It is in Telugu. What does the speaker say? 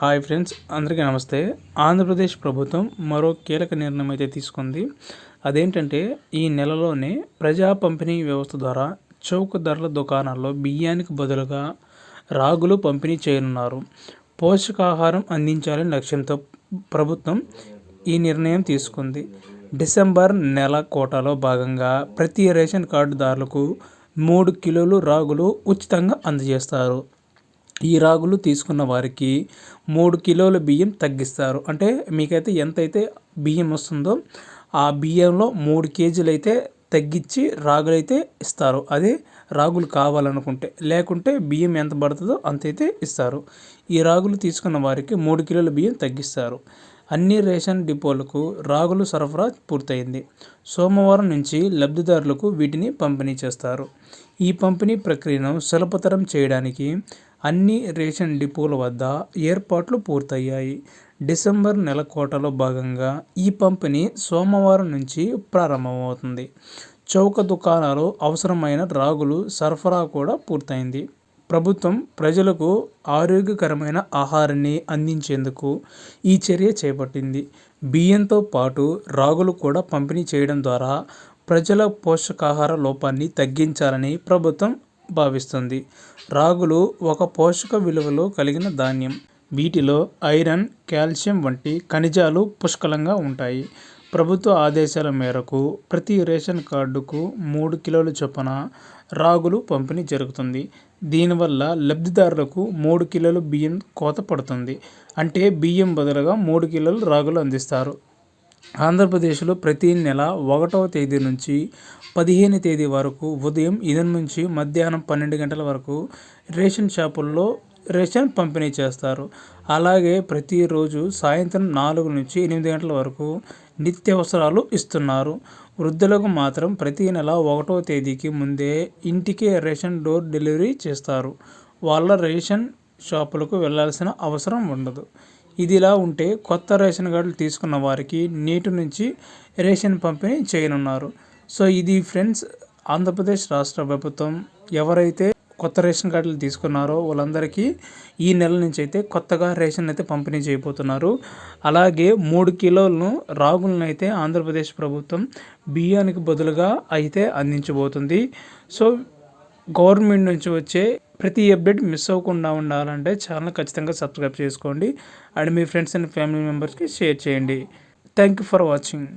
హాయ్ ఫ్రెండ్స్ అందరికీ నమస్తే. ఆంధ్రప్రదేశ్ ప్రభుత్వం మరో కీలక నిర్ణయం అయితే తీసుకుంది. అదేంటంటే ఈ నెలలోనే ప్రజా పంపిణీ వ్యవస్థ ద్వారా చౌక ధరల దుకాణాల్లో బియ్యానికి బదులుగా రాగులు పంపిణీ చేయనున్నారు. పోషకాహారం అందించాలని లక్ష్యంతో ప్రభుత్వం ఈ నిర్ణయం తీసుకుంది. డిసెంబర్ నెల కోటాలో భాగంగా ప్రతి రేషన్ కార్డుదారులకు మూడు కిలోలు రాగులు ఉచితంగా అందజేస్తారు. ఈ రాగులు తీసుకున్న వారికి మూడు కిలోల బియ్యం తగ్గిస్తారు. అంటే మీకైతే ఎంతైతే బియ్యం వస్తుందో ఆ బియ్యంలో మూడు కేజీలు అయితే తగ్గించి రాగులైతే ఇస్తారు. అదే రాగులు కావాలనుకుంటే. లేకుంటే బియ్యం ఎంత పడుతుందో అంతైతే ఇస్తారు. ఈ రాగులు తీసుకున్న వారికి మూడు కిలోల బియ్యం తగ్గిస్తారు. అన్ని రేషన్ డిపోలకు రాగులు సరఫరా పూర్తయింది. సోమవారం నుంచి లబ్ధిదారులకు వీటిని పంపిణీ చేస్తారు. ఈ పంపిణీ ప్రక్రియను సులభతరం చేయడానికి అన్ని రేషన్ డిపోల వద్ద ఏర్పాట్లు పూర్తయ్యాయి. డిసెంబర్ నెల కోటలో భాగంగా ఈ పంపిణీ సోమవారం నుంచి ప్రారంభమవుతుంది. చౌక దుకాణాలు అవసరమైన రాగులు సరఫరా కూడా పూర్తయింది. ప్రభుత్వం ప్రజలకు ఆరోగ్యకరమైన ఆహారాన్ని అందించేందుకు ఈ చర్య చేపట్టింది. బియ్యంతో పాటు రాగులు కూడా పంపిణీ చేయడం ద్వారా ప్రజల పోషకాహార లోపాన్ని తగ్గించాలని ప్రభుత్వం భావిస్తుంది. రాగులు ఒక పోషక విలువలు కలిగిన ధాన్యం. వీటిలో ఐరన్ కాల్షియం వంటి ఖనిజాలు పుష్కలంగా ఉంటాయి. ప్రభుత్వ ఆదేశాల మేరకు ప్రతి రేషన్ కార్డుకు మూడు కిలోల చొప్పున రాగులు పంపిణీ జరుగుతుంది. దీనివల్ల లబ్ధిదారులకు మూడు కిలోలు బియ్యం కోత పడుతుంది. అంటే బియ్యం బదులుగా మూడు కిలోలు రాగులు అందిస్తారు. ఆంధ్రప్రదేశ్లో ప్రతి నెల ఒకటవ తేదీ నుంచి పదిహేను తేదీ వరకు ఉదయం ఎనిమిది నుంచి మధ్యాహ్నం పన్నెండు గంటల వరకు రేషన్ షాపుల్లో రేషన్ పంపిణీ చేస్తారు. అలాగే ప్రతిరోజు సాయంత్రం నాలుగు నుంచి ఎనిమిది గంటల వరకు నిత్యావసరాలు ఇస్తున్నారు. వృద్ధులకు మాత్రం ప్రతి నెల ఒకటో తేదీకి ముందే ఇంటికే రేషన్ డోర్ డెలివరీ చేస్తారు. వాళ్ళ రేషన్ షాపులకు వెళ్ళాల్సిన అవసరం ఉండదు. ఇదిలా ఉంటే కొత్త రేషన్ కార్డులు తీసుకున్న వారికి నేటి నుంచి రేషన్ పంపిణీ చేయనున్నారు. సో ఇది ఫ్రెండ్స్ ఆంధ్రప్రదేశ్ రాష్ట్ర ప్రభుత్వం ఎవరైతే కొత్త రేషన్ కార్డులు తీసుకున్నారో వాళ్ళందరికీ ఈ నెల నుంచి అయితే కొత్తగా రేషన్ అయితే పంపిణీ చేయబోతున్నారు. అలాగే మూడు కిలోలను రాగులను అయితే ఆంధ్రప్రదేశ్ ప్రభుత్వం బియ్యానికి బదులుగా అయితే అందించబోతుంది. సో గవర్నమెంట్ నుంచి వచ్చే ప్రతి అప్డేట్ మిస్ అవ్వకుండా ఉండాలంటే ఛానల్ ఖచ్చితంగా సబ్స్క్రైబ్ చేసుకోండి. అండ్ మీ ఫ్రెండ్స్ అండ్ ఫ్యామిలీ మెంబర్స్కి షేర్ చేయండి. Thank you for watching